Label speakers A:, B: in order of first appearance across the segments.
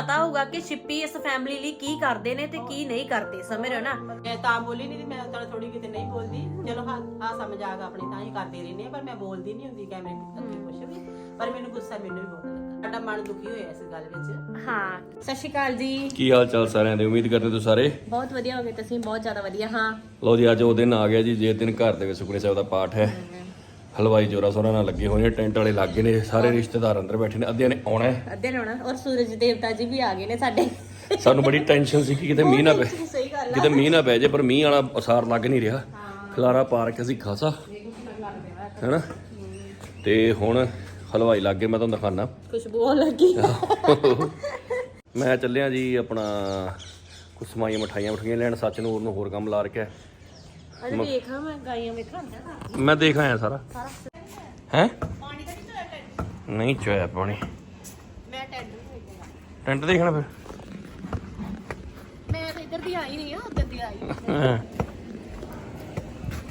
A: ਪਤਾ ਹੋਊਗਾ ਕਿ ਸ਼ਿੱਪੀ ਇਸ ਫੈਮਿਲੀ ਲਈ ਕੀ ਕਰਦੇ ਨੇ ਤੇ ਕੀ ਨਹੀਂ ਕਰਦੇ ਸਮਝ ਰਹੇ ਹੋ ਨਾ?
B: ਮੈਂ ਤਾਂ ਬੋਲੀ ਨਹੀਂ ਮੈਂ ਤਾਂ ਥੋੜੀ ਕਿਤੇ ਨਹੀਂ ਬੋਲਦੀ। ਚਲੋ ਹਾਂ ਹਾਂ ਸਮਝ ਆ ਗਾ ਆਪਣੀ ਤਾਂ ਹੀ ਕਰਦੇ ਰਹਿੰਦੇ ਆ ਪਰ ਮੈਂ ਬੋਲਦੀ ਨਹੀਂ ਹੁੰਦੀ ਕੈਮਰੇ ਅੱਗੇ ਕੁਛ ਵੀ ਪਰ ਮੈਨੂੰ ਗੁੱਸਾ ਮੈਨੂੰ ਵੀ ਬਹੁਤ ਲੱਗਾ ਸਾਡਾ ਮਨ ਦੁਖੀ ਹੋਇਆ ਇਸ ਗੱਲ ਵਿੱਚ।
A: ਹਾਂ। ਸਤਿ ਸ਼੍ਰੀ ਅਕਾਲ ਜੀ।
C: ਕੀ ਹਾਲ ਚਾਲ ਸਾਰਿਆਂ ਦੇ? ਉਮੀਦ ਕਰਦੇ ਤੁਸੀਂ ਸਾਰੇ?
A: ਬਹੁਤ ਵਧੀਆ ਹੋ ਗਏ ਤੁਸੀਂ? ਬਹੁਤ ਜ਼ਿਆਦਾ ਵਧੀਆ ਹਾਂ।
C: ਲਓ ਜੀ ਅੱਜ ਉਹ ਦਿਨ ਆ ਗਿਆ ਜੀ ਜੇ ਦਿਨ ਘਰ ਦੇ ਵਿੱਚ ਸੁਖਨੇ ਸਾਹਿਬ ਦਾ ਪਾਠ ਹੈ। ਹਲਵਾਈ ਜੋਰਾ ਸੋਰਾ ਨਾਲ ਲੱਗੇ ਹੋਏ ਨੇ ਟੈਂਟ ਵਾਲੇ ਲੱਗੇ ਨੇ ਸਾਰੇ ਰਿਸ਼ਤੇਦਾਰ ਅੰਦਰ ਬੈਠੇ ਨੇ ਅੱਧਿਆਂ ਨੇ ਆਉਣਾ ਹੈ।
A: ਅੱਧੇ ਲਾਉਣਾ ਔਰ ਸੂਰਜ ਦੇਵਤਾ ਜੀ ਵੀ ਆ ਗਏ ਨੇ ਸਾਡੇ।
C: ਸਾਨੂੰ ਬੜੀ ਟੈਨਸ਼ਨ ਸੀ ਕਿ ਕਿਤੇ ਮੀਂਹ ਨਾ
A: ਸਹੀ ਗੱਲ
C: ਕਿਤੇ ਮੀਂਹ ਨਾ ਪੈ ਜੇ ਪਰ ਮੀਂਹ ਵਾਲਾ ਅਸਾਰ ਲੱਗ ਨਹੀਂ ਰਿਹਾ। ਖਲਾਰਾ ਪਾਰਕ ਅਸੀਂ ਖਾਸਾ ਹੈਨਾ? ਤੇ ਹੁਣ ਹਲਵਾਈ ਲੱਗੇ ਮੈਂ ਤੁਹਾਨੂੰ ਦਿਖਾਣਾ
A: ਖੁਸ਼ਬੂ ਆਉਣ ਲੱਗੀ।
C: ਮੈਂ ਚੱਲਿਆ ਜੀ ਆਪਣਾ ਕੁਛ ਸਮਾਈਆਂ ਮਠਾਈਆਂ ਮਠਾਈਆਂ ਲੈਣ ਸੱਚ ਨੂੰ ਹੋਰ ਕੰਮ ਲਾ ਰੱਖਿਆ।
A: ਅਜੇ ਵੇਖਾਂ ਮੈਂ ਗਾਈਆਂ ਵੇਖਾਂ
C: ਮੈਂ ਦੇਖ ਆਇਆ ਸਾਰਾ। ਹੈ? ਨਹੀਂ ਚੋਇਆ ਪਾਣੀ।
A: ਮੈਂ ਟੈਂਟ
C: ਟੈਂਟ ਦੇਖਣਾ ਫਿਰ।
A: ਮੈਂ ਤਾਂ ਇੱਧਰ ਦੀ ਆਈ ਨਹੀਂ ਆ ਉੱਧਰ ਦੀ ਆਈ
C: ਹਾਂ।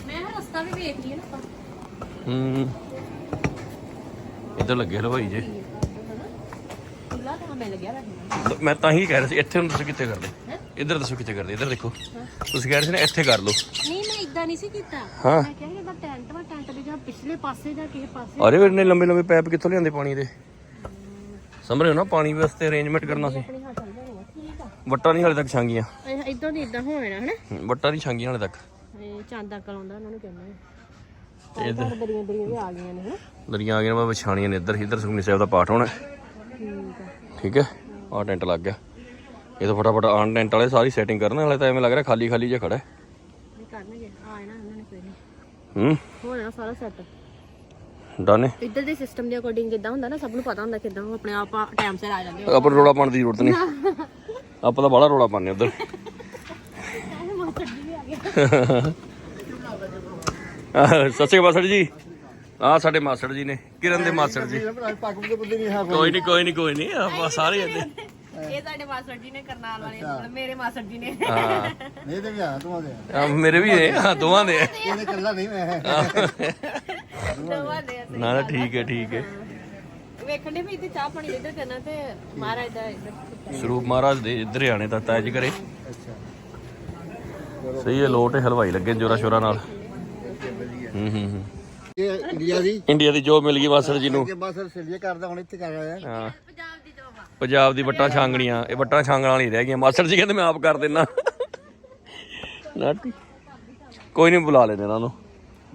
A: ਮੈਂ ਹਾਂ ਰਸਤਾ ਵੀ ਵੇਖ ਲਿਆ ਨਾ ਆਪਾਂ।
C: ਹੂੰ। ਇੱਧਰ ਲੱਗੇ ਹਲਵਾਈ ਜੇ।
A: ਤਾਂ ਮੈਂ ਲੱਗਿਆ
C: ਮੈਂ ਤਾਂ ਹੀ ਕਹਿ ਰਿਹਾ ਸੀ ਇੱਥੇ ਨੂੰ ਤੁਸੀਂ ਕਿੱਥੇ ਕਰਦੇ? ਇੱਧਰ ਦੱਸੋ ਕਿੱਥੇ ਕਰਦੇ? ਇੱਧਰ ਦੇਖੋ। ਤੁਸੀਂ ਕਹਿ ਰਹੇ ਸੀ ਨਾ ਇੱਥੇ ਕਰ ਲਓ।
A: ਨਹੀਂ ਮੈਂ ਇਦਾਂ ਨਹੀਂ ਸੀ ਕੀਤਾ।
C: ਹਾਂ।
A: ਮੈਂ ਕਿਹਾ ਇਹਦਾ ਟੈਂਟ ਵਾ ਟੈਂਟ ਦੇ ਜਾਂ ਪਿਛਲੇ ਪਾਸੇ ਜਾਂ ਕਿਸੇ ਪਾਸੇ।
C: ਅਰੇ ਇੰਨੇ ਲੰਬੇ ਲੰਬੇ ਪੈਪ ਕਿੱਥੋਂ ਲਿਆਂਦੇ ਪਾਣੀ ਦੇ? ਸਮਝ ਰਹੇ ਹੋ ਨਾ ਪਾਣੀ ਵਾਸਤੇ ਅਰੇਂਜਮੈਂਟ ਕਰਨਾ ਸੀ।
A: ਆਪਣੀ ਠੀਕ ਆ।
C: ਵੱਟਾਂ ਨਹੀਂ ਹਾਲੇ ਤੱਕ ਛਾਂਗੀਆਂ।
A: ਇਦਾਂ ਦੀ ਇਦਾਂ ਹੋਣਾ ਹਨਾ?
C: ਹੂੰ, ਵੱਟਾਂ ਨਹੀਂ ਛਾਂਗੀਆਂ ਹਾਲੇ ਤੱਕ।
A: ਇਹ ਚੰਦ ਅੰਕਲ ਆਉਂਦਾ ਉਹਨਾਂ ਨੂੰ ਕਹਿੰਦੇ
C: ਤੇ ਇੱਧਰ
A: ਦਰੀਆਂ ਦਰੀਆਂ ਵੀ ਆ ਗਈਆਂ ਨੇ ਹਨਾ?
C: ਦਰੀਆਂ ਆ ਗਈਆਂ ਵਾ ਵਿਛਾਣੀਆਂ ਨੇ ਇੱਧਰ ਇੱਧਰ ਸੁਖਨੀ ਸਾਹਿਬ ਦਾ ਪਾਠ ਹੋਣਾ।
A: ਠੀਕ ਆ।
C: ਠੀਕ ਹੈ? ਆਹ ਟੈਂਟ ਲੱਗ ਗਿਆ। ਇਹ ਤਾਂ ਫਟਾਫਟ ਆਨ ਟੈਂਟ ਵਾਲੇ ਸਾਰੀ ਸੈਟਿੰਗ ਕਰਨ ਹਾਲੇ ਤਾਂ ਐਵੇਂ ਲੱਗ ਰਿਹਾ ਖਾਲੀ ਖਾਲੀ ਜਿਹਾ ਖੜਾ ਹੈ
A: ਇਹ ਕਰਨਗੇ ਆ ਨਾ ਉਹਨਾਂ ਨੇ ਕੋਈ ਨਹੀਂ
C: ਹੂੰ।
A: ਹੋ ਜਾਣਾ ਸਾਰਾ ਸੈੱਟ
C: ਡਨ ਹੈ
A: ਇੱਧਰ ਦੇ ਸਿਸਟਮ ਦੇ ਅਕੋਰਡਿੰਗ ਜਿੱਦਾਂ ਹੁੰਦਾ ਨਾ ਸਭ ਨੂੰ ਪਤਾ ਹੁੰਦਾ ਕਿਦਾਂ ਉਹ ਆਪਣੇ ਆਪ ਟਾਈਮ ਸਿਰ ਆ ਜਾਂਦੇ
C: ਆਪਾਂ ਨੂੰ ਰੋਲਾ ਪਾਉਣ ਦੀ ਜ਼ਰੂਰਤ ਨਹੀਂ। ਆਪਾਂ ਤਾਂ ਬੜਾ ਰੋਲਾ ਪਾਉਂਦੇ ਉਧਰ। ਸਤਿ ਸ਼੍ਰੀ ਅਕਾਲ ਮਾਸੜ ਜੀ। ਆ ਸਾਡੇ ਮਾਸੜ ਜੀ ਨੇ ਕਿਰਨ ਦੇ ਮਾਸੜ ਜੀ। ਕੋਈ ਨਹੀਂ ਕੋਈ ਨਹੀਂ ਕੋਈ ਨਹੀਂ ਆਪਾਂ ਸਾਰੇ ਇੱਥੇ
A: ਇਹ ਸਾਡੇ ਮਾਸਟਰ ਜੀ ਨੇ ਕਰਨਾਲ ਵਾਲੇ ਮਤਲਬ ਮੇਰੇ ਮਾਸਟਰ ਜੀ ਨੇ।
C: ਹਾਂ।
D: ਨਹੀਂ ਤੇ ਵੀ ਆ।
C: ਮੇਰੇ ਨੇ ਹਾਂ ਦੋਵਾਂ ਦੇ
D: ਇਹਨੇ ਕੱਲਾ ਨਹੀਂ ਮੈਂ।
A: ਦੋਵਾਂ ਦੇ
C: ਨਾ ਨਾ ਠੀਕ ਹੈ ਠੀਕ ਹੈ।
A: ਵੇਖਣ ਦੇ ਵੀ ਇੱਥੇ ਚਾਹ ਪਾਣੀ ਇੱਧਰ ਕਰਨਾ ਤੇ ਮਹਾਰਾਜ ਦਾ ਇੱਧਰ।
C: ਸਰੂਪ ਮਹਾਰਾਜ ਦੇ ਇੱਧਰ ਆਣੇ ਤਾਂ ਤਾਜ ਕਰੇ।
D: ਅੱਛਾ।
C: ਸਹੀ ਹੈ ਲੋਟ ਹੈ ਹਲਵਾਈ ਲੱਗੇ ਜੋਰਾ ਸ਼ੋਰਾ ਨਾਲ। ਹੂੰ ਹੂੰ ਹੂੰ।
D: ਇਹ ਇੰਡੀਆ ਦੀ?
C: ਇੰਡੀਆ ਦੀ ਜੋਬ ਮਿਲ ਗਈ ਮਾਸੜ ਜੀ ਨੂੰ।
D: ਕਿ ਬਸ ਸਲੀਏ ਕਰਦਾ ਹੁਣ ਇੱਥੇ ਕਰ ਰਿਹਾ
C: ਹਾਂ। ਪੰਜਾਬ ਦੀ ਵੱਟਾਂ ਛਾਂਗਣੀਆਂ ਇਹ ਵੱਟਾਂ ਛਾਂਗਣ ਵਾਲੀ ਰਹਿ ਗਈਆਂ। ਮਾਸਟਰ ਜੀ ਕਹਿੰਦੇ ਮੈਂ ਆਪ ਕਰ ਦਿੰਨਾ। ਨਾਟੀ ਕੋਈ ਨਹੀਂ ਬੁਲਾ ਲੈਣੇ ਇਹਨਾਂ ਨੂੰ।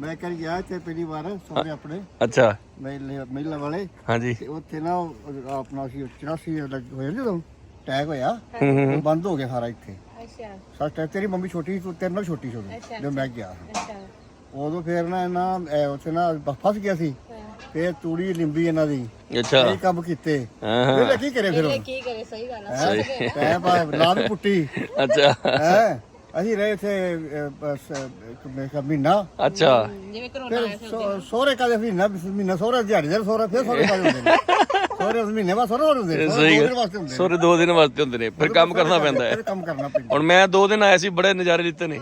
D: ਮੈਂ ਕਰ ਗਿਆ ਇੱਥੇ ਪਹਿਲੀ ਵਾਰ ਸੋਹਰੇ ਆਪਣੇ।
C: ਅੱਛਾ।
D: ਮਹਿਲਾ ਮਹਿਲਾ ਵਾਲੇ।
C: ਹਾਂਜੀ।
D: ਤੇ ਉੱਥੇ ਨਾ ਉਹ ਆਪਣਾ ਸੀ 84 ਲੱਗ ਹੋਇਆ ਜਦੋਂ ਅਟੈਕ ਹੋਇਆ।
C: ਹੂੰ ਹੂੰ
D: ਉਹ ਬੰਦ ਹੋ ਗਿਆ ਸਾਰਾ ਇੱਥੇ।
A: ਅੱਛਾ।
D: ਸੱਚ ਤੇਰੀ ਮੰਮੀ ਛੋਟੀ ਸੀ ਤੂੰ ਤੇਰੇ ਨਾਲ ਛੋਟੀ ਸੀ ਉਦੋਂ ਜਦੋਂ ਮੈਂ ਗਿਆ।
A: ਅੱਛਾ।
D: ਉਦੋਂ ਫੇਰ ਨਾ ਇਹਨਾਂ ਇਹ ਉੱਥੇ ਨਾ ਫਸ ਗਿਆ ਸੀ। ਫੇਰ ਤੂੜੀ ਲਿੰਬੀ ਇਹਨਾਂ ਦੀ।
C: ਅੱਛਾ।
D: ਇਹ ਕੰਮ ਕੀਤੇ।
C: ਹਾਂ ਹਾਂ।
D: ਇਹ ਕੀ ਕਰੇ ਫਿਰ ਉਹ
A: ਕੀ ਕਰੇ ਸਹੀ ਗੱਲ ਆ।
D: ਤੈ ਪਾ ਲਾਦ ਪੁੱਟੀ।
C: ਅੱਛਾ।
D: ਹੈ? ਅਸੀਂ ਰਹੇ ਇੱਥੇ ਅਹ, ਬਸ ਇੱਕ ਮੇਕਾ ਮਹੀਨਾ।
C: ਅੱਛਾ।
A: ਜਿਵੇਂ ਕਰੋਨਾ
D: ਫਿਰ ਸੋ- ਸਹੁਰੇ ਕਾਲੇ ਮਹੀਨਾ ਮਹੀਨਾ ਸਹੁਰੇ ਦਿਹਾੜੀ ਦੇ ਸਹੁਰੇ ਫਿਰ ਸਹੁਰੇ ਕਾਲੇ ਹੁੰਦੇ ਨੇ? ਸਹੁਰੇ ਉਸ ਮਹੀਨੇ ਬਾਅਦ ਸਹੁਰੇ ਹੁੰਦੇ ਨੇ ਸਹੁਰੇ
C: ਸਹੀ
D: ਦੋ ਦਿਨ ਵਾਸਤੇ ਹੁੰਦੇ ਨੇ।
C: ਸੋਰੇ ਦੋ ਦਿਨ ਵਾਸਤੇ ਹੁੰਦੇ ਨੇ ਫਿਰ ਕੰਮ ਕਰਨਾ ਪੈਂਦਾ ਹੈ।
D: ਕੰਮ ਕਰਨਾ ਪੈਂਦਾ।
C: ਹੁਣ ਮੈਂ ਦੋ ਦਿਨ ਆਇਆ ਸੀ ਬੜੇ ਨਜ਼ਾਰੇ ਲਿੱਤੇ ਨੇ।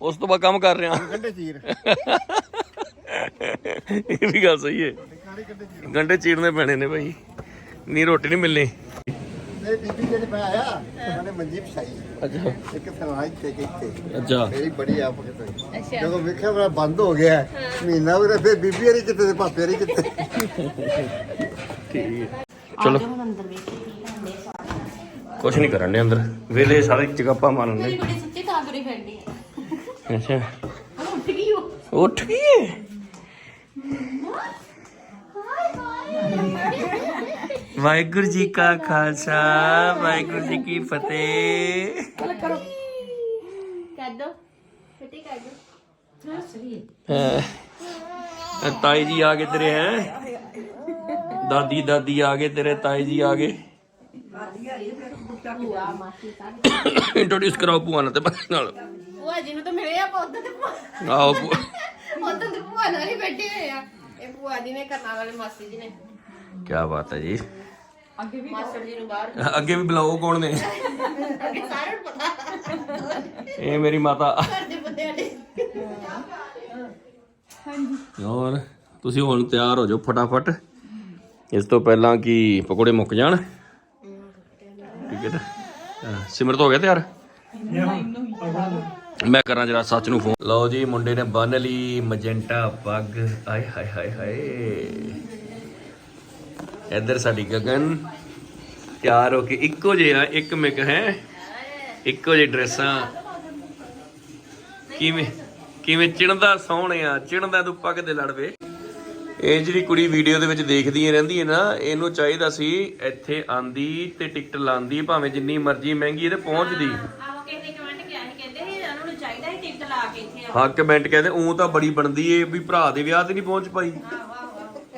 C: ਉਸ ਤੋਂ ਬਾਅਦ ਕੰਮ ਕਰ ਰਿਹਾ।
D: ਗੰਡੇ ਚੀਰ।
C: ਇਹ ਵੀ ਗੱਲ ਸਹੀ ਹੈ। ਗੰਡੇ ਚੀਰਨੇ ਪੈਣੇ ਨੇ ਭਾਈ। ਨਹੀਂ ਰੋਟੀ ਨਹੀਂ ਮਿਲਣੀ।
D: ਇਹ ਬੀਬੀ ਜਿਹੜੇ ਮੈਂ ਆਇਆ ਉਹਨੇ ਮੰਜੀ ਪਛਾਈ
C: ਅੱਛਾ।
D: ਇੱਕ ਸਰਾਈ ਤੇ ਇੱਥੇ।
C: ਅੱਛਾ।
D: ਮੇਰੀ ਬੜੀ ਆਪ ਕਿਤੇ
A: ਅੱਛਾ।
D: ਜਦੋਂ ਵੇਖਿਆ ਮੇਰਾ ਬੰਦ ਹੋ ਗਿਆ ਮਹੀਨਾ ਵੀ ਫਿਰ ਬੀਬੀ ਹਰੀ ਕਿਤੇ ਤੇ ਪਾਪੇ ਹਰੀ ਕਿਤੇ
C: ਠੀਕ ਹੈ। ਚਲੋ।
A: ਹੁਣ ਅੰਦਰ ਵੇਖੀ
C: ਕੁਛ ਨਹੀਂ ਕਰਨ ਦੇ ਅੰਦਰ। ਵੇਲੇ ਸਾਰੇ ਚਗਾਪਾ ਮਾਰਨ
A: ਤਾਂ
C: ਅੱਛਾ।
A: ਉੱਠ ਗਈ ਉਹ।
C: ਉੱਠ ਗਈ ਵਾਹਿਗੁਰੂ ਜੀ ਕਾ ਖਾਲਸਾ ਵਾਹਿਗੁਰੂ ਜੀ ਕੀ ਫਤਿਹ।
A: ਕਰ। ਦੋ। ਫਟੀ ਕਰ ਦੋ।
C: ਅਹ ਤਾਈ ਜੀ ਆ ਗਏ ਤੇਰੇ ਹੈ? ਦਾਦੀ ਦਾਦੀ ਆ ਗਏ ਤੇਰੇ ਤਾਈ ਜੀ ਆ ਗਏ। ਇੰਟਰੋਡਿਊਸ ਕਰਾਓ ਭੂਆ ਨਾਲ ਤੇ ਭਾਈ ਨਾਲ।
A: ਭੂਆ ਜੀ ਨੂੰ ਤਾਂ ਮਿਲੇ ਆ ਪੌਦੇ ਤੇ ਭੂਆ।
C: ਆਓ ਭੂਆ।
A: ਉਦੋਂ ਤੇ ਭੂਆ ਨਾਲ ਹੀ ਬੈਠੇ ਹੋਏ ਆ। ਇਹ ਭੂਆ ਜੀ ਨੇ ਕਰਨਾਲ ਵਾਲੇ ਮਾਸੀ ਜੀ ਨੇ।
C: ਕੀ ਬਾਤ ਹੈ ਜੀ।
A: ਮਾਸਟਰ ਜੀ ਨੂੰ ਬਾਹਰ।
C: ਅੱਗੇ ਵੀ ਬੁਲਾਓ ਕੌਣ ਨੇ?
A: ਸਾਰਿਆਂ ਨੂੰ ਪਤਾ।
C: ਇਹ ਮੇਰੀ ਮਾਤਾ।
A: ਘਰ ਦੇ ਬੰਦੇ ਆਡੇ
C: ਹੋਰ ਤੁਸੀਂ ਹੁਣ ਤਿਆਰ ਹੋ ਜਾਓ ਫਟਾਫਟ। ਇਸ ਤੋਂ ਪਹਿਲਾਂ ਕਿ ਪਕੌੜੇ ਮੁੱਕ ਜਾਣ? ਤੇ ਹਾਂ, ਸਿਮਰਤ ਹੋ ਗਿਆ ਤਿਆਰ? ਮੈਂ ਕਰਾਂ ਜਰਾ ਸੱਚ ਨੂੰ ਫੋਨ। ਲਓ ਜੀ, ਮੁੰਡੇ ਨੇ ਬੰਨ ਲਈ, ਮਜੈਂਟਾ ਪੱਗ। ਆਏ, ਹਾਏ ਹਾਏ ਹਾਏ। ਇੱਧਰ ਸਾਡੀ ਗਗਨ। ਤਿਆਰ ਹੋ ਕੇ ਇੱਕੋ ਜਿਹਾ, ਇੱਕ ਮਿਕ ਹੈ। ਇੱਕੋ ਜਿਹੀ ਡਰੈਸਾਂ। ਕਿਵੇਂ ਕਿਵੇਂ ਚਿਣਦਾ, ਸੋਹਣਿਆ, ਚਿਣਦਾ ਤੂੰ ਪੱਗ ਦੇ ਲੜਵੇ ਇਹ ਜਿਹੜੀ ਕੁੜੀ ਵੀਡੀਓ ਦੇ ਵਿੱਚ ਦੇਖਦੀ ਰਹਿੰਦੀ ਹੈ ਨਾ, ਇਹਨੂੰ ਚਾਹੀਦਾ ਸੀ ਇੱਥੇ ਆਂਦੀ ਤੇ ਟਿਕਟ ਲਾਂਦੀ, ਭਾਵੇਂ ਜਿੰਨੀ ਮਰਜ਼ੀ ਮਹਿੰਗੀ ਤੇ ਪਹੁੰਚਦੀ
B: ਆਹੋ ਕਿਸੇ ਨੇ ਕਮੈਂਟ ਕਿਹਾ ਸੀ ਕਹਿੰਦੇ ਸੀ ਇਹਨਾਂ ਨੂੰ ਚਾਹੀਦਾ ਸੀ ਟਿਕਟ ਲਾ ਕੇ ਇੱਥੇ
C: ਹਾਂ ਕਮੈਂਟ ਕਹਿੰਦੇ ਉਹ ਤਾਂ ਬੜੀ ਬਣਦੀ ਏ ਵੀ ਭਰਾ ਦੇ ਵਿਆਹ ਤੇ ਨਹੀਂ ਪਹੁੰਚ ਪਾਈ।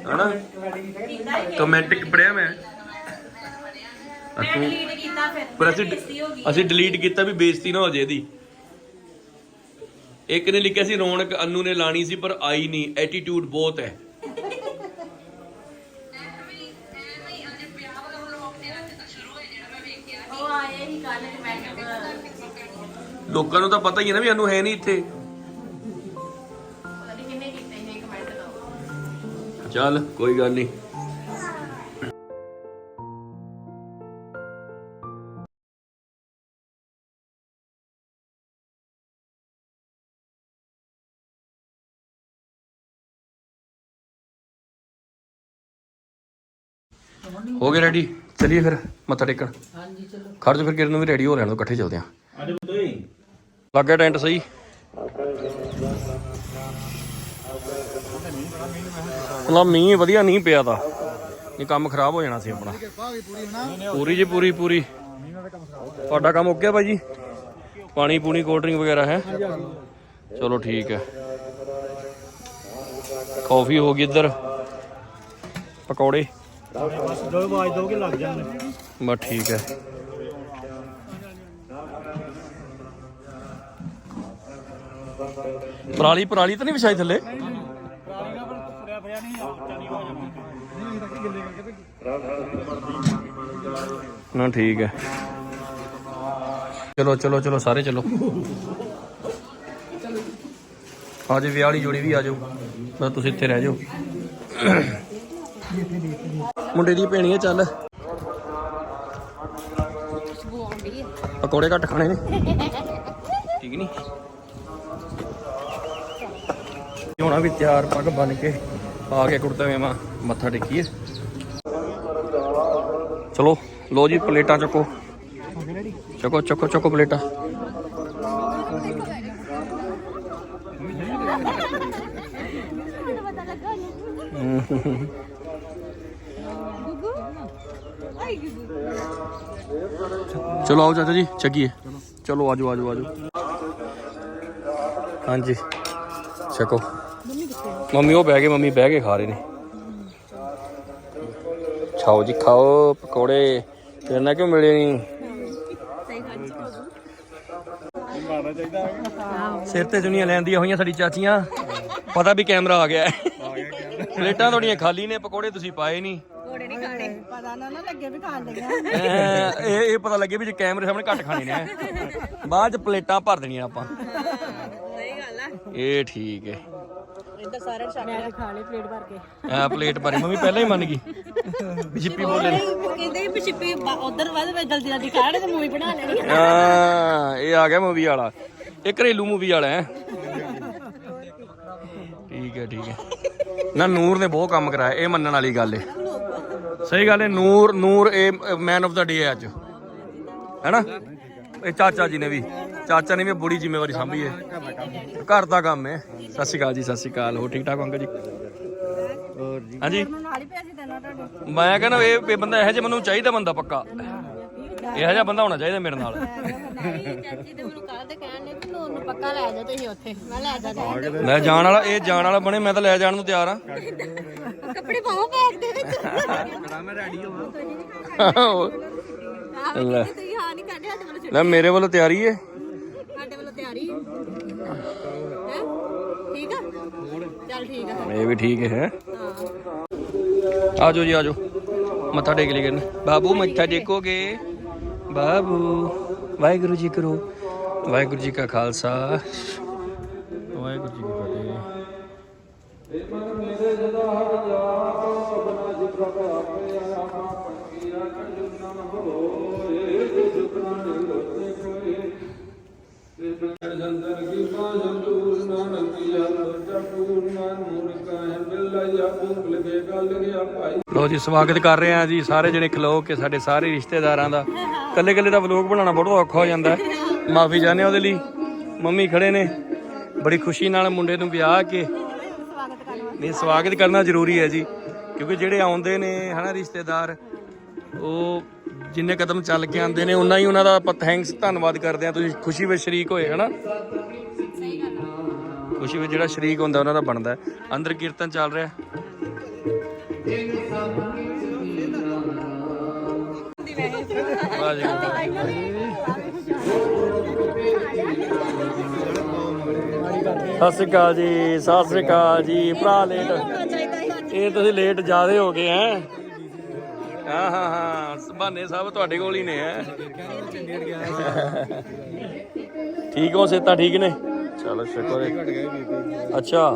C: ਹਨਾ? ਕਮੈਂਟ ਪੜਿਆ ਮੈਂ।
B: ਮੈਂ ਡਿਲੀਟ ਕੀਤਾ ਫਿਰ
C: ਪਰ ਅਸੀਂ ਡਿਲੀਟ ਕੀਤਾ ਵੀ ਬੇਇੱਜ਼ਤੀ ਨਾ ਹੋ ਜੇ ਇਹਦੀ। ਇੱਕ ਨੇ ਲਿਖਿਆ ਸੀ ਰੌਣਕ ਅਨੂ ਨੇ ਲਾਣੀ ਸੀ ਪਰ ਆਈ ਨਹੀਂ। ਐਟੀਟਿਊਡ ਬਹੁਤ ਹੈ। ਲੋਕਾਂ ਨੂੰ ਤਾਂ ਪਤਾ ਹੀ ਹੈ ਨਾ ਵੀ ਅਨੂ ਹੈ ਨਹੀਂ ਇੱਥੇ। ਚੱਲ ਕੋਈ ਗੱਲ ਨਹੀਂ। ਹੋ ਗਏ ਰੈਡੀ ਚਲਿਏ ਫਿਰ ਮੱਥਾ ਟੇਕਣ। ਹਾਂਜੀ ਚਲੋ। ਖਰਚ ਫਿਰ ਕਿਰਨ ਨੂੰ ਵੀ ਰੈਡੀ ਹੋ ਲੈਣ ਦੋ ਇਕੱਠੇ ਚੱਲਦੇ ਆਂ।
D: ਅੱਜ ਬਤੋਈ
C: ਲੱਗ ਗਿਆ ਟੈਂਟ ਸਹੀ? ਨਾ ਮੀਂਹ ਵਧੀਆ ਨਹੀਂ ਪਿਆ ਤਾਂ। ਇਹ ਕੰਮ ਖਰਾਬ ਹੋ ਜਾਣਾ ਸੀ ਆਪਣਾ। ਪੂਰੀ ਜੀ, ਪੂਰੀ ਪੂਰੀ। ਤੁਹਾਡਾ ਕੰਮ ਓਕੇ ਆ ਭਾਈ ਜੀ? ਪਾਣੀ ਪੂਣੀ ਕੋਲਡ ਡਰਿੰਕ ਵਗੈਰਾ ਹੈ? ਚਲੋ ਠੀਕ ਹੈ। ਕਾਫੀ ਹੋ ਗਈ ਇੱਧਰ। ਪਕੌੜੇ।
D: ਬਸ ਦੋ ਆਵਾਜ਼ ਦੋਗੇ ਲੱਗ ਜਾਣਗੇ
C: ਬਸ ਠੀਕ ਹੈ। ਪਰਾਲੀ ਪਰਾਲੀ ਤਾਂ ਨਹੀਂ ਵਿਛਾਈ ਥੱਲੇ? ਨਾ ਠੀਕ ਹੈ। ਚਲੋ ਚਲੋ ਚਲੋ, ਸਾਰੇ ਚਲੋ। ਆਜੇ, ਵਿਆਹ ਵਾਲੀ ਜੋੜੀ ਵੀ ਆ ਬਸ ਤੁਸੀਂ ਇੱਥੇ ਰਹਿ ਜਾਓ। ਮੁੰਡੇ ਦੀ ਭੈਣੀ ਚੱਲ। ਪਕੌੜੇ ਘੱਟ ਖਾਣੇ ਨੇ। ਠੀਕ ਨਹੀਂ ਹੋਣਾ ਵੀ ਤਿਆਰ ਪੱਗ ਬਣ ਕੇ ਆ ਕੇ ਕੁੜਤਾ ਵੇਮਾ ਮੱਥਾ ਟੇਕੀਏ। ਚਲੋ ਲੋ ਜੀ, ਪਲੇਟਾਂ ਚੱਕੋ। ਚੱਕੋ ਚੱਕੋ ਚੱਕੋ ਪਲੇਟਾਂ। ਚਲੋ, ਆਓ ਚਾਚਾ ਜੀ, ਚੱਕੀਏ। ਚਲੋ, ਆਜੋ ਆਜੋ ਆਜੋ। ਹਾਂਜੀ, ਚੱਕੋ। ਮੰਮੀ ਉਹ ਬਹਿ ਗਏ ਮੰਮੀ ਬਹਿ ਕੇ ਖਾ ਰਹੇ ਨੇ। ਖਾਓ ਜੀ ਖਾਓ ਪਕੌੜੇ। ਤੇਰੇ ਨਾਲ ਕਿਉਂ ਮਿਲੇ ਨਹੀਂ? ਸਿਰ ਤੇ ਚੁੰਨੀਆਂ ਲੈਂਦੀਆਂ ਹੋਈਆਂ ਸਾਡੀ ਚਾਚੀਆਂ। ਪਤਾ ਵੀ ਕੈਮਰਾ ਆ ਗਿਆ। ਹੈ। ਪਲੇਟਾਂ ਤੁਹਾਡੀਆਂ ਖਾਲੀ ਨੇ ਪਕੌੜੇ ਤੁਸੀਂ ਪਾਏ ਨਹੀਂ।
B: ਪਤਾ ਨਾ ਨਾ ਲੱਗੇ ਵੀ ਖਾਣ
C: ਇਹ ਇਹ ਪਤਾ ਲੱਗੇ ਵੀ ਜੇ ਕੈਮਰੇ ਸਾਹਮਣੇ ਘੱਟ ਖਾਣੇ ਨੇ ਬਾਅਦ ਚ ਪਲੇਟਾਂ ਭਰ ਦੇਣੀਆਂ ਆਪਾਂ।
B: ਸਹੀ ਗੱਲ ਆ।
C: ਇਹ ਠੀਕ ਹੈ
B: ਇੱਧਰ ਸਾਰੇ ਛੱਡ ਮੈਂ ਖਾ ਲਈ ਪਲੇਟ ਭਰ ਕੇ।
C: ਆ ਪਲੇਟ ਭਰੀ ਮੰਮੀ ਪਹਿਲਾਂ ਹੀ ਮੰਨ ਗਈ। ਜਿੱਪੀ ਬੋਲੇ। ਨੇ
B: ਕਹਿੰਦੇ ਵੀ ਛਿੱਪੀ ਉਧਰ ਵੱਧ ਮੈਂ ਜਲਦੀ ਜਲਦੀ ਖਾਣ ਤੇ ਮੂਵੀ ਬਣਾ ਲੈਣੀ ਆ।
C: ਹਾਂ ਇਹ ਆ ਗਿਆ ਮੂਵੀ ਵਾਲਾ। ਇਹ ਘਰੇਲੂ ਮੂਵੀ ਵਾਲਾ ਹੈ। ਠੀਕ ਹੈ ਠੀਕ ਹੈ। ਨਾ ਨੂਰ ਨੇ ਬਹੁਤ ਕੰਮ ਕਰਾਇਆ ਇਹ ਮੰਨਣ ਵਾਲੀ ਗੱਲ ਹੈ ਸਹੀ ਗੱਲ ਹੈ ਨੂਰ ਨੂਰ ਇਹ ਮੈਨ ਆਫ ਦਾ ਡੇ ਹੈ ਅੱਜ। ਹੈਨਾ? ਇਹ ਚਾਚਾ ਜੀ ਨੇ ਵੀ। ਚਾਚਾ ਨੇ ਵੀ ਬੜੀ ਜ਼ਿੰਮੇਵਾਰੀ ਸੰਭੀ ਹੈ। ਘਰ ਦਾ ਕੰਮ ਹੈ। ਸਤਿ ਸ਼੍ਰੀ ਅਕਾਲ ਜੀ ਸਤਿ ਸ਼੍ਰੀ ਅਕਾਲ। ਹੋ ਠੀਕ ਠਾਕ ਹੋ ਅੰਕਲ ਜੀ? ਹੋਰ ਜੀ ਹਾਂਜੀ। ਮੈਂ ਕਹਿੰਦਾ ਇਹ ਇਹ ਬੰਦਾ ਇਹੋ ਜਿਹਾ ਮੈਨੂੰ ਚਾਹੀਦਾ ਬੰਦਾ ਪੱਕਾ। ਇਹੋ ਜਿਹਾ ਬੰਦਾ ਹੋਣਾ ਚਾਹੀਦਾ ਮੇਰੇ ਨਾਲ।
A: ਮੈਂ
C: ਜਾਣ ਵਾਲਾ ਇਹ ਜਾਣ ਵਾਲਾ ਬਣੇ ਮੈਂ ਤਾਂ ਲੈ ਜਾਣ ਨੂੰ ਤਿਆਰ ਆ
A: ਕੱਪੜੇ ਪਾਓ ਬੈਗ ਦੇ ਵਿੱਚ।
C: ਲੈ। ਮੇਰੇ ਵੱਲੋਂ ਤਿਆਰੀ ਏ
A: ਸਾਡੇ ਵੱਲੋਂ ਤਿਆਰੀ ਹੈ ਠੀਕ ਆ ਚੱਲ ਠੀਕ ਆ
C: ਇਹ ਵੀ ਠੀਕ ਹੈ। ਆਜੋ ਜੀ, ਆਜੋ। ਮੱਥਾ ਟੇਕ ਲਈ ਕਰਨ ਬਾਬੂ, ਮੱਥਾ ਟੇਕੋਗੇ? ਬਾਬੂ, ਵਾਹਿਗੁਰੂ ਜੀ ਕਰੋ। ਵਾਹਿਗੁਰੂ ਜੀ ਕਾ ਖਾਲਸਾ। ਵਾਹਿਗੁਰੂ ਜੀ ਕੀ ਫਤਿਹ। ਜੀ ਸਵਾਗਤ ਕਰ ਰਹੇ ਆ ਜੀ। ਸਾਰੇ ਜਣੇ ਖਲੋ ਕੇ ਸਾਡੇ ਸਾਰੇ ਰਿਸ਼ਤੇਦਾਰਾਂ ਦਾ। ਕੱਲੇ ਕੱਲੇ ਦਾ ਵਲੋਗ ਬਣਾਉਣਾ ਬਹੁਤ ਔਖਾ ਹੋ ਜਾਂਦਾ। ਮਾਫੀ ਚਾਹੁੰਦੇ ਉਹਦੇ ਲਈ? ਮੰਮੀ ਖੜੇ ਨੇ। ਬੜੀ ਖੁਸ਼ੀ ਨਾਲ ਮੁੰਡੇ ਨੂੰ ਵਿਆਹ ਕੇ ਨਹੀਂ ਸਵਾਗਤ ਕਰਨਾ ਜ਼ਰੂਰੀ ਹੈ ਜੀ। ਕਿਉਂਕਿ ਜਿਹੜੇ ਆਉਂਦੇ ਨੇ ਹਨਾ ਰਿਸ਼ਤੇਦਾਰ ਉਹ ਜਿੰਨੇ ਕਦਮ ਚੱਲ ਕੇ ਆਉਂਦੇ ਨੇ ਉਹਨਾਂ ਹੀ ਉਹਨਾਂ ਦਾ ਆਪਾਂ ਥੈਂਕਸ ਧੰਨਵਾਦ ਕਰਦੇ ਆ ਤੁਸੀਂ ਖੁਸ਼ੀ ਵਿੱਚ ਸ਼ਰੀਕ ਹੋਏ ਹਨਾ? ਖੁਸ਼ੀ ਵਿੱਚ ਜਿਹੜਾ ਸ਼ਰੀਕ ਹੁੰਦਾ ਉਹਨਾਂ ਦਾ ਬਣਦਾ। ਅੰਦਰ ਕੀਰਤਨ ਚੱਲ ਰਿਹਾ। ਸਤਿ ਸ਼੍ਰੀ ਅਕਾਲ ਜੀ ਸਤਿ ਸ਼੍ਰੀ ਅਕਾਲ ਜੀ। ਭਰਾ ਲੇਟ ਇਹ ਤੁਸੀਂ ਲੇਟ ਜ਼ਿਆਦੇ ਹੋ ਗਏ ਹੈ। ਹਾਂ ਹਾਂ ਹਾਂ। ਬਹਾਨੇ ਸਾਹਿਬ ਤੁਹਾਡੇ ਕੋਲ ਹੀ ਨੇ ਹੈ। ਠੀਕ ਹੋ ਸੇਤਾ ਠੀਕ ਨੇ? ਚਲੋ ਸ਼ੁਕਰ ਹੈ ਅੱਛਾ।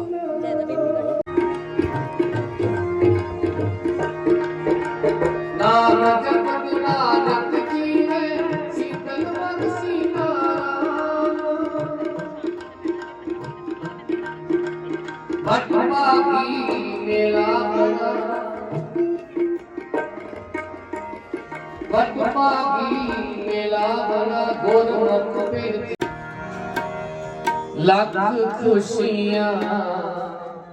E: ਲੱਖ ਖੁਸ਼ੀਆਂ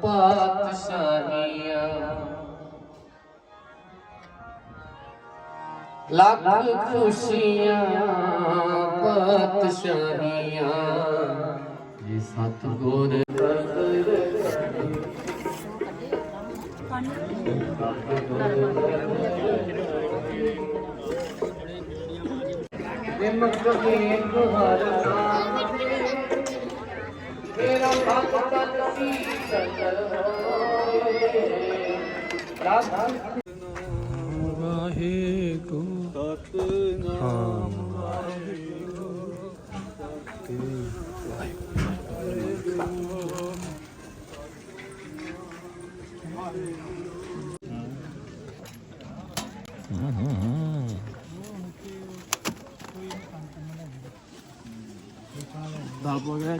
E: ਪਾਤਸ਼ਾਹੀਆਂ। ਲੱਖ ਖੁਸ਼ੀਆਂ ਪਾਤਸ਼ਾਹੀਆਂ। ਜੇ ਸਤਗੁਰ ਨਿਮਕ ਕੇ ਤੁਹਾਰ ਮੇਰਾ ਭਗਤ ਸੀ ਸੰਤਰ ਹੋਏ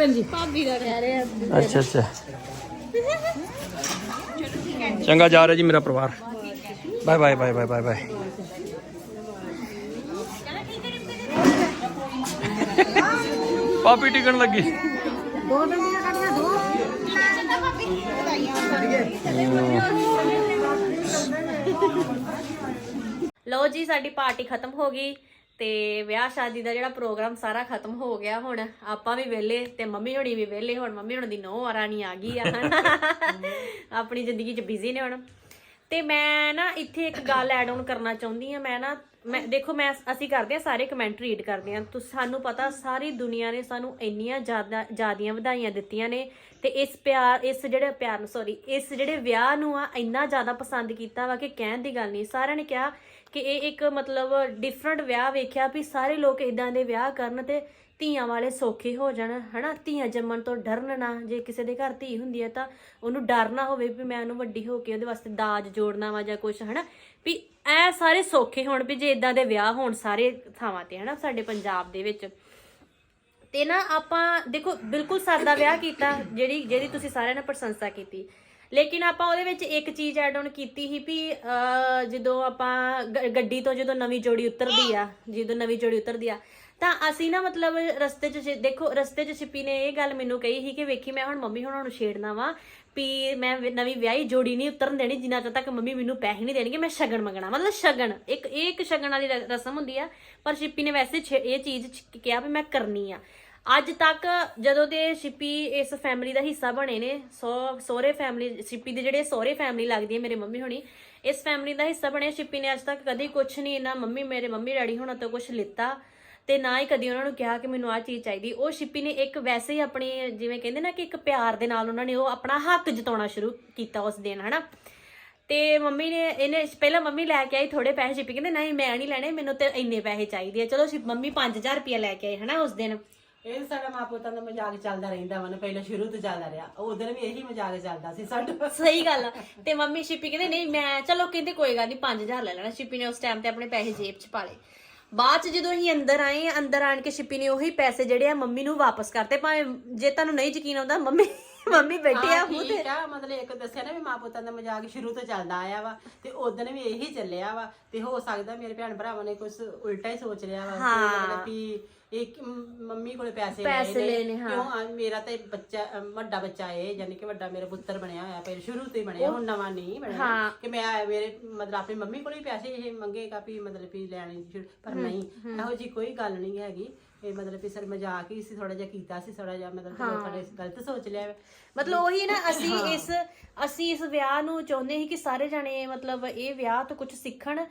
E: ਰੱਬ
C: ਅੱਛਾ ਅੱਛਾ। ਚੰਗਾ ਜਾ ਰਿਹਾ ਜੀ ਮੇਰਾ ਪਰਿਵਾਰ। Bye bye bye bye bye bye. ਪਾਪੀ ਟਿਕਣ ਲੱਗੀ।
F: ਲਓ ਜੀ ਸਾਡੀ ਪਾਰਟੀ ਖਤਮ ਹੋ ਗਈ। ਤੇ ਵਿਆਹ ਸ਼ਾਦੀ ਦਾ ਜਿਹੜਾ ਪ੍ਰੋਗਰਾਮ ਸਾਰਾ ਖਤਮ ਹੋ ਗਿਆ ਹੁਣ, ਆਪਾਂ ਵੀ ਵਿਹਲੇ ਤੇ ਮੰਮੀ ਹੋਣੀ ਵੀ ਵਿਹਲੇ ਹੁਣ, ਮੰਮੀ ਹੁਣ ਦੀ ਨੌ ਰਾਣੀ ਆ ਗਈ ਆ। ਆਪਣੀ ਜ਼ਿੰਦਗੀ 'ਚ ਬਿਜ਼ੀ ਨੇ ਹੁਣ। ਤੇ ਮੈਂ ਨਾ ਇੱਥੇ ਇੱਕ ਗੱਲ ਐਡ ਆਨ ਕਰਨਾ ਚਾਹੁੰਦੀ ਆ ਮੈਂ ਨਾ, ਮੈਂ, ਦੇਖੋ ਮੈਂ, ਅਸੀਂ ਕਰਦੇ ਆ ਸਾਰੇ ਕਮੈਂਟ ਰੀਡ ਕਰਦੇ ਆ ਤੁਸੀਂ, ਸਾਨੂੰ ਪਤਾ ਸਾਰੀ ਦੁਨੀਆ ਨੇ ਸਾਨੂੰ ਇੰਨੀਆਂ ਜ਼ਿਆਦਾ, ਜ਼ਿਆਦੀਆਂ ਵਧਾਈਆਂ ਦਿੱਤੀਆਂ ਨੇ ਤੇ ਇਸ ਪਿਆਰ, ਇਸ ਜਿਹੜੇ ਪਿਆਰ ਨੂੰ ਸੌਰੀ ਇਸ ਜਿਹੜੇ ਵਿਆਹ ਨੂੰ ਆ, ਇੰਨਾ ਜ਼ਿਆਦਾ ਪਸੰਦ ਕੀਤਾ ਵਾ ਕਿ ਕਹਿਣ ਦੀ ਗੱਲ ਨਹੀਂ। ਸਾਰਿਆਂ ਨੇ ਕਿਹਾ ਕਿ ਇਹ ਇੱਕ ਮਤਲਬ ਡਿਫਰੈਂਟ ਵਿਆਹ ਵੇਖਿਆ ਵੀ ਸਾਰੇ ਲੋਕ ਇਦਾਂ ਦੇ ਵਿਆਹ ਕਰਨ ਤੇ ਧੀਆਂ ਵਾਲੇ ਸੌਖੇ ਹੋ ਜਾਣ, ਹਨਾ? ਧੀਆਂ ਜੰਮਣ ਤੋਂ ਡਰਨ ਨਾ, ਜੇ ਕਿਸੇ ਦੇ ਘਰ ਧੀ ਹੁੰਦੀ ਹੈ ਤਾਂ ਉਹਨੂੰ ਡਰ ਨਾ ਹੋਵੇ ਵੀ ਮੈਂ ਉਹਨੂੰ ਵੱਡੀ ਹੋ ਕੇ ਉਹਦੇ ਵਾਸਤੇ ਦਾਜ ਜੋੜਨਾ ਵਾ ਜਾਂ ਕੁਝ ਹਨਾ? ਵੀ ਐ ਸਾਰੇ ਸੌਖੇ ਹੋਣ ਵੀ ਜੇ ਇਦਾਂ ਦੇ ਵਿਆਹ ਹੋਣ ਸਾਰੇ ਥਾਵਾਂ ਤੇ, ਹਨਾ? ਸਾਡੇ ਪੰਜਾਬ ਦੇ ਵਿੱਚ। ਤੇ ਨਾ ਆਪਾਂ ਦੇਖੋ ਬਿਲਕੁਲ ਸਾਦਾ ਵਿਆਹ ਕੀਤਾ ਜਿਹੜੀ ਜਿਹਦੀ ਤੁਸੀਂ ਸਾਰਿਆਂ ਨੇ ਪ੍ਰਸ਼ੰਸਾ ਕੀਤੀ। ਲੇਕਿਨ ਆਪਾਂ ਉਹਦੇ ਵਿੱਚ ਇੱਕ ਚੀਜ਼ ਐਡ ਆਨ ਕੀਤੀ ਸੀ ਵੀ ਅਹ, ਜਦੋਂ ਆਪਾਂ ਗ- ਗੱਡੀ ਤੋਂ ਜਦੋਂ ਨਵੀਂ ਜੋੜੀ ਉਤਰਦੀ ਆ ਜਦੋਂ ਨਵੀਂ ਜੋੜੀ ਉਤਰਦੀ ਆ ਤਾਂ ਅਸੀਂ ਨਾ ਮਤਲਬ ਰਸਤੇ 'ਚ ਛੇ- ਦੇਖੋ, ਰਸਤੇ 'ਚ ਛਿੱਪੀ ਨੇ ਇਹ ਗੱਲ ਮੈਨੂੰ ਕਹੀ ਸੀ ਕਿ ਵੇਖੀ ਮੈਂ ਹੁਣ ਮੰਮੀ ਹੁਣਾਂ ਨੂੰ ਛੇੜਨਾ ਵਾ ਵੀ ਮੈਂ ਵੀ ਨਵੀਂ ਵਿਆਹੀ ਜੋੜੀ ਨਹੀਂ ਉਤਰਨ ਦੇਣੀ, ਜਿੰਨਾ ਚਿਰ ਤੱਕ ਮੰਮੀ ਮੈਨੂੰ ਪੈਸੇ ਨਹੀਂ ਦੇਣਗੇ, ਮੈਂ ਸ਼ਗਨ ਮੰਗਣਾ। ਮਤਲਬ ਸ਼ਗਨ, ਇੱਕ ਇਹ ਇੱਕ ਸ਼ਗਨ ਵਾਲੀ ਰ- ਰਸਮ ਹੁੰਦੀ ਆ, ਪਰ ਛਿੱਪੀ ਨੇ ਵੈਸੇ ਛੇ- ਇਹ ਚੀਜ਼ ਛ- ਕਿਹਾ ਵੀ ਮੈਂ ਕਰਨੀ ਆ। ਅੱਜ ਤੱਕ ਜਦੋਂ ਦੇ ਛਿੱਪੀ ਇਸ ਫੈਮਿਲੀ ਦਾ ਹਿੱਸਾ ਬਣੇ ਨੇ, ਸੋ ਸੋਹਰੇ ਫੈਮਿਲੀ ਛਿੱਪੀ ਦੇ ਜਿਹੜੇ ਸੋਹਰੇ ਫੈਮਿਲੀ ਲੱਗਦੀ ਹੈ ਮੇਰੇ ਮੰਮੀ ਹੋਣੀ, ਇਸ ਫੈਮਿਲੀ ਦਾ ਹਿੱਸਾ ਬਣੇ ਛਿੱਪੀ ਨੇ ਅੱਜ ਤੱਕ ਕਦੀ ਕੁਝ ਨਹੀਂ ਨਾ ਮੰਮੀ ਮੇਰੇ ਮੰਮੀ ਡੈਡੀ ਹੋਣਾ ਤੋਂ ਕੁਝ ਲਿੱਤਾ। ਤੇ ਨਾ ਹੀ ਕਦੀ ਉਹਨਾਂ ਨੂੰ ਕਿਹਾ ਕਿ ਮੈਨੂੰ ਆਹ ਚੀਜ਼ ਚਾਹੀਦੀ। ਉਹ ਸ਼ਿੱਪੀ ਨੇ ਇੱਕ ਵੈਸੇ ਹੀ ਆਪਣੀ ਜਿਵੇਂ ਕਹਿੰਦੇ ਨਾ ਕਿ ਇੱਕ ਪਿਆਰ ਦੇ ਨਾਲ ਉਹਨਾਂ ਨੇ ਉਹ ਆਪਣਾ ਹੱਕ ਜਤਾਉਣਾ ਸ਼ੁਰੂ ਕੀਤਾ ਉਸ ਦਿਨ ਹਨਾ? ਤੇ ਮੰਮੀ ਨੇ ਇਹਨੇ ਪਹਿਲਾਂ ਮੰਮੀ ਲੈ ਕੇ ਆਈ ਥੋੜੇ ਪੈਸੇ ਸ਼ਿੱਪੀ ਕਹਿੰਦੇ ਨਹੀਂ ਮੈਂ ਨਹੀਂ ਲੈਣੇ ਮੈਨੂੰ ਤੇ ਇੰਨੇ ਪੈਸੇ ਚਾਹੀਦੇ ਆ। ਚਲੋ ਸ਼ਿਪ ਮੰਮੀ 5000 ਰੁਪਇਆ ਲੈ ਕੇ ਆਏ ਹਨਾ ਉਸ ਦਿਨ।
B: ਇਹ ਸਾਡਾ ਮਾਂ ਪੁੱਤਾਂ ਦਾ ਮਜ਼ਾਕ ਚੱਲਦਾ ਰਹਿੰਦਾ ਵਾ ਨਾ ਪਹਿਲਾਂ ਸ਼ੁਰੂ ਤੋਂ ਚੱਲਦਾ ਰਿਹਾ। ਉਦੋਂ ਵੀ ਇਹੀ ਮਜ਼ਾਕ ਚੱਲਦਾ ਸੀ ਸਾਡਾ।
F: ਸਹੀ ਗੱਲ ਆ। ਤੇ ਮੰਮੀ ਸ਼ਿੱਪੀ ਕਹਿੰਦੇ ਨਹੀਂ ਮੈਂ ਚਲੋ ਕਹਿੰਦੇ ਕੋਈ ਗੱਲ ਨਹੀਂ 5000 ਲੈ ਲੈਣਾ। ਸ਼ਿੱਪੀ ਨੇ ਉਸ ਟਾਈਮ ਤੇ ਆਪਣੇ ਪੈਸੇ ਜੇਬ 'ਚ ਪਾ ਲਏ। ਬਾਅਦ ਚ ਜਦੋਂ ਅਸੀਂ ਅੰਦਰ ਆਏ ਅੰਦਰ ਆਣ ਕੇ ਸ਼ਿੱਪੀ ਨੇ ਉਹੀ ਪੈਸੇ ਜਿਹੜੇ ਆ ਮੰਮੀ ਨੂੰ ਵਾਪਸ ਕਰਤੇ। ਭਾਵੇਂ ਜੇ ਤੁਹਾਨੂੰ ਨਹੀਂ ਯਕੀਨ ਆਉਂਦਾ ਮੰਮੀ ਮੰਮੀ ਬੈਠੀ ਆ ਮੂੰਹ ਤੇ।
B: ਠੀਕ ਆ ਮਤਲਬ ਇੱਕ ਦੱਸਿਆ ਨਾ ਵੀ ਮਾਂ ਪੁੱਤਾਂ ਦਾ ਮਜ਼ਾਕ ਸ਼ੁਰੂ ਤੋਂ ਚੱਲਦਾ ਆਇਆ ਵਾ ਤੇ ਉਦੋਂ ਵੀ ਇਹੀ ਚੱਲਿਆ ਵਾ ਤੇ ਹੋ ਸਕਦਾ ਮੇਰੇ ਭੈਣ ਭਰਾਵਾਂ ਨੇ ਕੁਝ ਉਲਟਾ ਹੀ ਸੋਚ ਲਿਆ ਵਾ ਕਿ ਮਤਲਬ ਵੀ ਇੱਕ ਮੰਮੀ ਕੋਲੇ ਪੈਸੇ
F: ਪੈਸੇ
B: ਨੇ,
F: ਹਾਂ।
B: ਕਿਉਂ ਆ, ਮੇਰਾ ਤੇ ਬੱਚਾ ਅ, ਵੱਡਾ ਬੱਚਾ ਏ ਯਾਨੀ ਕਿ ਵੱਡਾ ਮੇਰਾ ਪੁੱਤਰ ਬਣਿਆ ਹੋਇਆ ਪਹਿਲੇ ਸ਼ੁਰੂ ਤੋਂ ਹੀ ਬਣਿਆ ਹੁਣ ਨਵਾਂ ਨਹੀਂ ਬਣਿਆ। ਕਿ ਮੈਂ ਆ- ਮੇਰੇ ਮਤਲਬ ਆਪਣੀ ਮੰਮੀ ਕੋਲ ਹੀ ਪੈਸੇ ਇਹ ਮੰਗੇਗਾ ਵੀ ਮਤਲਬ ਵੀ ਲੈਣੇ ਸ਼ੁਰੂ- ਪਰ ਨਹੀਂ ਇਹੋ ਜੀ ਕੋਈ ਗੱਲ ਨਹੀਂ ਹੈਗੀ। ਇਹ ਮਤਲਬ ਵੀ ਸਰ ਮਜ਼ਾਕ ਹੀ ਸੀ ਥੋੜਾ ਜਿਹਾ ਕੀਤਾ ਸੀ ਥੋੜਾ ਜਿਹਾ ਮਤਲਬ ਕਿ ਲੋਕਾਂ ਨੇ ਗਲਤ ਸੋਚ ਲਿਆ
F: ਮਤਲਬ ਉਹੀ ਨਾ ਅਸੀਂ ਇਸ ਅਸੀਂ ਇਸ ਵਿਆਹ ਨੂੰ ਚਾਹੁੰਦੇ ਸੀ ਕਿ ਸਾਰੇ ਜਣੇ ਮਤਲਬ ਇਹ ਵਿਆਹ ਤੋਂ ਕੁਝ ਸਿੱਖਣ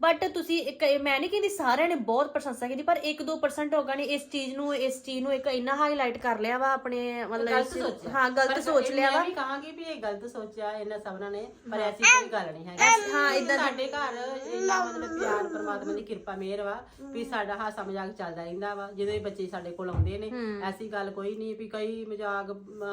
F: ਬਟ ਤੁਸੀਂ ਇੱਕ ਮੈਂ ਨਹੀਂ ਕਹਿੰਦੀ ਸਾਰਿਆਂ ਨੇ ਬਹੁਤ ਪ੍ਰਸ਼ੰਸਾ ਕੀਤੀ ਪਰ 1-2% ਲੋਕਾਂ ਨੇ ਇਸ ਚੀਜ਼ ਨੂੰ ਇਸ ਚੀਜ਼ ਨੂੰ ਇੱਕ ਇੰਨਾ ਹਾਈਲਾਈਟ ਕਰ ਲਿਆ ਵਾ ਆਪਣੇ ਮਤਲਬ ਹਾਂ ਗਲਤ ਸੋਚ ਲਿਆ
B: ਮੈਂ
F: ਵਾ।
B: ਵੀ ਕਹਾਂਗੀ ਵੀ ਇਹ ਗਲਤ ਸੋਚਿਆ ਇਹਨਾਂ ਸਭਨਾਂ ਨੇ ਪਰ ਐਸੀ ਕੋਈ ਗੱਲ ਨਹੀਂ ਹੈਗੀ। ਹਾਂ ਇਦਾਂ ਸਾਡੇ ਘਰ ਇੰਨਾ ਮਤਲਬ ਪਿਆਰ ਪਰਮਾਤਮਾ ਦੀ ਕਿਰਪਾ ਮਿਹਰ ਵਾ ਵੀ ਸਾਡਾ ਹਾਸਾ ਮਜ਼ਾਕ ਚੱਲਦਾ ਰਹਿੰਦਾ ਵਾ ਜਦੋਂ ਇਹ ਬੱਚੇ ਸਾਡੇ ਕੋਲ ਆਉਂਦੇ ਨੇ ਐਸੀ ਗੱਲ ਕੋਈ ਨਹੀਂ ਵੀ ਕਈ ਮਜ਼ਾਕ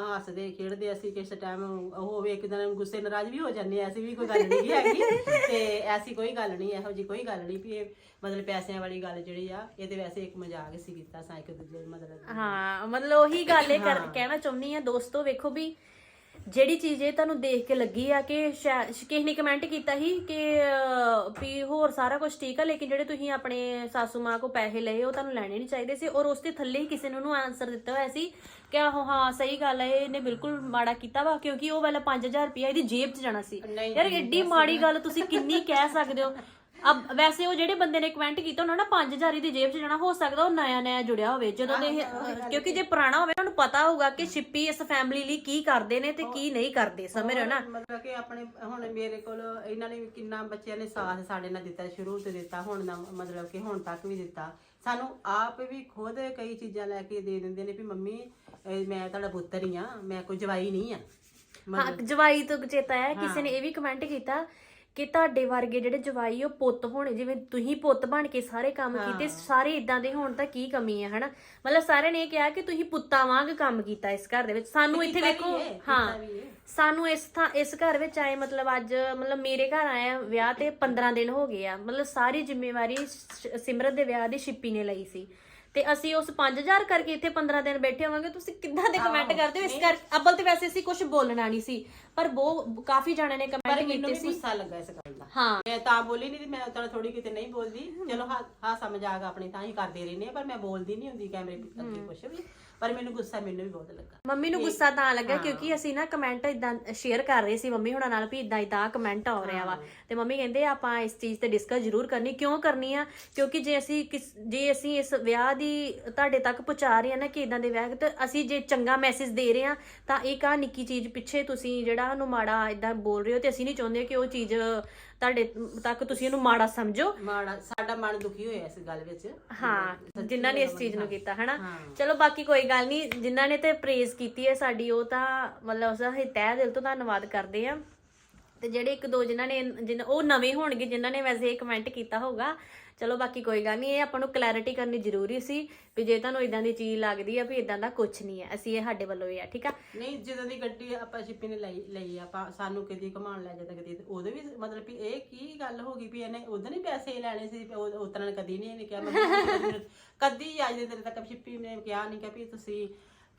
B: ਹੱਸਦੇ ਖੇਡਦੇ ਅਸੀਂ ਕਿਸੇ ਟਾਈਮ ਉਹ ਹੋਵੇ ਇੱਕ ਦਿਨ ਗੁੱਸੇ ਨਾਰਾਜ਼ ਵੀ ਹੋ ਜਾਂਦੇ ਐਸੀ ਵੀ ਕੋਈ ਗੱਲ ਨਹੀਂ ਹੈਗੀ। ਤੇ ਐਸੀ ਕੋਈ ਗੱਲ ਨਹੀਂ ਇਹੋ ਜੀ ਕੋਈ ਗੱਲ ਨਹੀਂ ਵੀ ਇਹ ਮਤਲਬ ਪੈਸਿਆਂ ਵਾਲੀ ਗੱਲ ਜਿਹੜੀ ਆ ਇਹ ਤੇ ਵੈਸੇ ਇੱਕ ਮਜ਼ਾਕ ਸੀ ਕੀਤਾ ਸਾਂ ਇੱਕ ਦੂਜੇ ਨੂੰ ਮਤਲਬ
F: ਹਾਂ ਮਤਲਬ ਉਹੀ ਗੱਲ ਇਹ ਕਰ- ਕਹਿਣਾ ਚਾਹੁੰਦੀ ਆ ਦੋਸਤੋ ਵੇਖੋ ਵੀ ਜਿਹੜੀ ਚੀਜ਼ ਇਹ ਤੁਹਾਨੂੰ ਦੇਖ ਕੇ ਲੱਗੀ ਆ ਕਿ ਸ਼ਾ- ਕਿਸੇ ਨੇ ਕਮੈਂਟ ਕੀਤਾ ਸੀ ਕਿ ਅਹ, ਵੀ ਹੋਰ ਸਾਰਾ ਕੁਝ ਠੀਕ ਆ ਲੇਕਿਨ ਜਿਹੜੇ ਤੁਸੀਂ ਆਪਣੇ ਸਾਸੂ ਮਾਂ ਕੋ ਪੈਸੇ ਲਏ ਉਹ ਤੁਹਾਨੂੰ ਲੈਣੇ ਨਹੀਂ ਚਾਹੀਦੇ ਸੀ ਔਰ ਉਸ ਦੇ ਥੱਲੇ ਹੀ ਕਿਸੇ ਨੇ ਉਹਨੂੰ ਆਨਸਰ ਦਿੱਤਾ ਹੋਇਆ ਸੀ ਕਿ ਆਹੋ ਹਾਂ ਸਹੀ ਗੱਲ ਹੈ ਇਹਨੇ ਬਿਲਕੁਲ ਮਾੜਾ ਕੀਤਾ ਵਾ ਕਿਉਂਕਿ ਉਹ ਵਾਲਾ 5000 ਰੁਪਇਆ ਇਹਦੀ ਜੇਬ 'ਚ ਜਾਣਾ ਸੀ।
B: ਨਹੀਂ,
F: ਯਾਰ ਐਡੀ ਮਾੜੀ ਗੱਲ ਤੁਸੀਂ ਕਿੰਨੀ ਕਹਿ ਸਕਦੇ ਹੋ? ਅਬ ਵੈਸੇ ਉਹ ਜਿਹੜੇ ਬੰਦੇ ਨੇ ਕਮੈਂਟ ਕੀਤਾ ਉਹਨਾਂ ਨਾ 5000 ਦੀ ਜੇਬ 'ਚ ਜਾਣਾ ਹੋ ਸਕਦਾ ਉਹ ਨਇਆ ਨਇਆ ਜੁੜਿਆ ਹੋਵੇ। ਜਦੋਂ ਦੇ ਇਹ- ਕਿਉਂਕਿ ਜੇ ਪੁਰਾਣਾ ਹੋਵੇ ਉਹਨੂੰ ਪਤਾ ਹੋਊਗਾ ਕਿ ਸ਼ਿੱਪੀ ਇਸ ਫੈਮਿਲੀ ਲਈ ਕੀ ਕਰਦੇ ਨੇ ਤੇ ਕੀ ਨਹੀਂ ਕਰਦੇ ਸਮਝ ਰਹੇ ਹੋ ਨਾ?
B: ਮਤਲਬ ਕਿ ਆਪਣੇ ਹੁਣ ਮੇਰੇ ਕੋਲ ਇਹਨਾਂ ਨੇ ਵੀ ਕਿੰਨਾ ਬੱਚਿਆਂ ਨੇ ਸਾਥ ਸਾਡੇ ਨਾਲ ਦਿੱਤਾ ਸ਼ੁਰੂ ਤੋਂ ਦਿੱਤਾ ਹੁਣ ਨਾ ਮਤਲਬ ਕਿ ਹੁਣ ਤੱਕ ਵੀ ਦਿੱਤਾ। ਸਾਨੂੰ ਆਪ ਵੀ ਖੁਦ ਕਈ ਚੀਜ਼ਾਂ ਲੈ ਕੇ ਦੇ ਦਿੰਦੇ ਨੇ ਵੀ ਮੰਮੀ ਇਹ ਮੈਂ ਤੁਹਾਡਾ ਪੁੱਤਰ ਹੀ ਆ ਮੈਂ ਕੋਈ ਜਵਾਈ ਨਹੀਂ ਆ।
F: ਹਾਂ ਜਵਾਈ ਤੋਂ ਚੇਤਾ ਆਇਆ ਕਿਸੇ ਨੇ ਇਹ ਵੀ ਕਮੈਂਟ ਕੀਤਾ ਕਿ ਤੁਹਾਡੇ ਵਰਗੇ ਜਿਹੜੇ ਜਵਾਈ ਉਹ ਪੁੱਤ ਹੋਣੇ ਜਿਵੇਂ ਤੁਸੀਂ ਪੁੱਤ ਬਣ ਕੇ ਸਾਰੇ ਕੰਮ ਕੀਤੇ ਸਾਰੇ ਇਦਾਂ ਦੇ ਹੋਣ ਤਾਂ ਕੀ ਕਮੀ ਹੈ ਹਨਾ? ਮਤਲਬ ਸਾਰਿਆਂ ਨੇ ਇਹ ਕਿਹਾ ਕਿ ਤੁਸੀਂ ਪੁੱਤਾਂ ਵਾਂਗ ਕੰਮ ਕੀਤਾ ਇਸ ਘਰ ਦੇ ਵਿੱਚ। ਸਾਨੂੰ ਇੱਥੇ ਵੇਖੋ ਹਾਂ ਸਾਨੂੰ ਇਸ ਥਾਂ ਇਸ ਘਰ ਵਿੱਚ ਆਏ ਮਤਲਬ ਅੱਜ ਮਤਲਬ ਮੇਰੇ ਘਰ ਆਇਆ ਵਿਆਹ ਤੇ 15 ਦਿਨ ਹੋ ਗਏ ਆ। ਮਤਲਬ ਸਾਰੀ ਜ਼ਿੰਮੇਵਾਰੀ ਸਿਮਰਤ ਦੇ ਵਿਆਹ ਦੀ ਸ਼ਿੱਪੀ ਨੇ ਲਈ ਸੀ। ਤੇ ਅਸੀਂ ਉਸ 5000 ਕਰਕੇ ਇੱਥੇ 15 ਦਿਨ ਬੈਠੇ ਹੋਵਾਂਗੇ। ਤੁਸੀਂ ਕਿੱਦਾਂ ਦੇ ਕਮੈਂਟ ਕਰਦੇ ਹੋ? ਇਸ ਕਰ ਅੱਬਲ ਤੇ ਵੈਸੇ ਅਸੀਂ ਕੁਝ ਬੋਲਣਾ ਨਹੀਂ ਸੀ ਪਰ ਬਹੁਤ ਕਾਫੀ ਜਾਣਿਆਂ ਨੇ
B: ਪਰ
F: ਕਮੈਂਟ
B: ਮੈਨੂੰ
F: ਕੀਤੇ
B: ਵੀ
F: ਸੀ।
B: ਗੁੱਸਾ ਲੱਗਾ ਇਸ ਗੱਲ ਦਾ।
F: ਹਾਂ।
B: ਮੈਂ ਤਾਂ ਬੋਲੀ ਨਹੀਂ ਮੈਂ ਤਾਂ ਥੋੜੀ ਕਿਤੇ ਨਹੀਂ ਬੋਲਦੀ। ਚਲੋ ਹਾ- ਹਾਸਾ ਮਜ਼ਾਕ ਆਪਣੇ ਤਾਂ ਹੀ ਕਰਦੇ ਰਹਿੰਦੇ ਆ ਪਰ ਮੈਂ ਬੋਲਦੀ ਨਹੀਂ ਹੁੰਦੀ ਕੈਮਰੇ ਅੱਗੇ ਕੁਛ ਵੀ। ਪਰ ਮੈਨੂੰ ਗੁੱਸਾ ਮੈਨੂੰ ਵੀ ਬਹੁਤ ਲੱਗਾ।
F: ਮੰਮੀ ਨੂੰ ਗੁੱਸਾ ਤਾਂ ਲੱਗਾ ਕਿਉਂਕਿ ਅਸੀਂ ਨਾ ਕਮੈਂਟ ਇਦਾਂ ਸ਼ੇਅਰ ਕਰ ਰਹੇ ਸੀ ਮੰਮੀ ਹੁਣਾਂ ਨਾਲ ਵੀ ਇਦਾਂ ਇਦਾਂ ਕਮੈਂਟ ਆ ਰਿਹਾ ਵਾ। ਤੇ ਮੰਮੀ ਕਹਿੰਦੇ ਆਪਾਂ ਇਸ ਚੀਜ਼ ਤੇ ਡਿਸਕਸ ਜ਼ਰੂਰ ਕਰਨੀ ਕਿਉਂ ਕਰਨੀ ਆ? ਕਿਉਂਕਿ ਜੇ ਅਸੀਂ ਕਿਸ ਜੇ ਅਸੀਂ ਇਸ ਵਿਆਹ ਦੀ ਤੁਹਾਡੇ ਤੱਕ ਪਹੁੰਚਾ ਰਹੇ ਆ ਨਾ ਕਿ ਇਦਾਂ ਦੇ ਵਿਆਹ ਤੇ ਅਸੀਂ ਜੇ ਚੰਗਾ ਮੈਸੇਜ ਦੇ ਰਹੇ ਆ ਤਾਂ ਇਹ ਕਾ ਨਿੱਕੀ ਚੀਜ਼ ਪਿੱਛੇ ਤੁਸੀਂ ਜਿਹੜਾ ਉਹਨੂੰ ਮਾੜਾ ਇਦਾਂ ਬੋਲ ਰਹੇ ਹੋ ਤੇ ਅਸੀਂ ਨਹੀਂ ਚਾਹੁੰਦੇ ਕਿ ਉਹ ਚੀਜ਼ ਤੁਹਾਡੇ ਤੱਕ ਤੁਸੀਂ ਉਹਨੂੰ ਮਾੜਾ ਸਮਝੋ।
B: ਮਾੜਾ ਸਾਡਾ ਮਨ ਦੁਖੀ ਹੋਇਆ ਇਸ ਗੱਲ ਵਿੱਚ।
F: ਹਾਂ ਜਿਨ੍ਹਾਂ ਨੇ ਇਸ ਚੀਜ਼ ਨੂੰ ਕੀਤਾ ਹਨਾ? ਚਲੋ ਬਾਕੀ ਕੋਈ ਗੱਲ ਨਹੀਂ ਜਿਨ੍ਹਾਂ ਨੇ ਤੇ ਪ੍ਰੇਜ਼ ਕੀਤੀ ਹੈ ਸਾਡੀ ਉਹ ਤਾਂ ਮਤਲਬ ਉਸ ਦਾ ਅਸੀਂ ਤਹਿ ਦਿਲ ਤੋਂ ਧੰਨਵਾਦ ਕਰਦੇ ਆ। ਤੇ ਜਿਹੜੇ ਇੱਕ ਦੋ ਜਿਨ੍ਹਾਂ ਨੇ ਉਹ ਨਵੇਂ ਹੋਣਗੇ ਜਿਨ੍ਹਾਂ ਨੇ ਵੈਸੇ ਇਹ ਕਮੈਂਟ ਕੀਤਾ ਹੋਊਗਾ ਚਲੋ ਬਾਕੀ ਕੋਈ ਗੱਲ ਨਹੀਂ ਇਹ ਆਪਾਂ ਨੂੰ ਕਲੈਰਿਟੀ ਕਰਨੀ ਜ਼ਰੂਰੀ ਸੀ ਵੀ ਜੇ ਤੁਹਾਨੂੰ ਇਦਾਂ ਦੀ ਚੀਜ਼ ਲੱਗਦੀ ਆ ਵੀ ਇਦਾਂ ਦਾ ਕੁਝ ਨਹੀਂ ਹੈ ਅਸੀਂ ਇਹ ਸਾਡੇ ਵੱਲੋਂ ਇਹ ਆ ਠੀਕ ਆ?
B: ਨਹੀਂ ਜਦੋਂ ਦੀ ਗੱਡੀ ਆਪਾਂ ਸ਼ਿਪੀ ਨੇ ਲਈ ਲਈ ਆਪਾਂ ਸਾਨੂੰ ਕਦੀ ਘਮਾਉਣ ਲੈ ਜਾਂਦਾ ਕਦੀ ਉਹਦੇ ਵੀ ਮਤਲਬ ਵੀ ਇਹ ਕੀ ਗੱਲ ਹੋ ਗਈ ਵੀ ਇਹਨੇ ਉਦੋਂ ਨਹੀਂ ਪੈਸੇ ਲੈਣੇ ਸੀ ਉਤਰਨ ਕਦੀ ਨਹੀਂ ਇਹਨੇ ਕਿਹਾ ਮੰਮੀ ਕਦੀ ਅੱਜ ਦੇ ਦਿਨ ਤੱਕ ਸ਼ਿਪੀ ਨੇ ਕਿਹਾ ਨਹੀਂ ਕਿ ਵੀ ਤੁਸੀਂ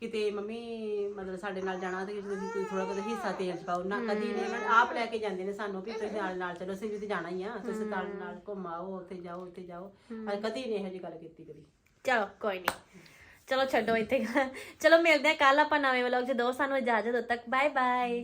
B: ਕਿਤੇ ਮੰਮੀ ਮਤਲਬ ਸਾਡੇ ਨਾਲ ਜਾਣਾ ਤੇ ਤੁਸੀਂ ਕੋਈ ਥੋੜਾ ਬਹੁਤਾ ਹਿੱਸਾ ਤੇਲ ਚ ਪਾਓ। ਨਾ ਕਦੀ ਨਹੀਂ ਮੈਂ ਆਪ ਲੈ ਕੇ ਜਾਂਦੇ ਨੇ ਸਾਨੂੰ ਵੀ ਤੁਸੀਂ ਨਾਲ ਨਾਲ ਚਲੋ ਅਸੀਂ ਵੀ ਤੇ ਜਾਣਾ ਹੀ ਆ। ਤੁਸੀਂ ਨਾਲ ਨਾਲ ਘੁੰਮਾਓ ਉੱਥੇ ਜਾਓ ਉੱਥੇ ਜਾਓ। ਪਰ ਕਦੀ ਨਹੀਂ ਇਹੋ ਜਿਹੀ ਗੱਲ ਕੀਤੀ ਕਦੀ।
F: ਚਲੋ ਕੋਈ ਨਹੀਂ। ਚਲੋ ਛੱਡੋ ਇੱਥੇ। ਚਲੋ ਮਿਲਦੇ ਆ ਕੱਲ ਆਪਾਂ ਨਵੇਂ ਵਲੌਗ 'ਚ। ਦੋ ਸਾਨੂੰ ਇਜਾਜ਼ਤ ਉਦੋਂ ਤੱਕ ਬਾਏ ਬਾਏ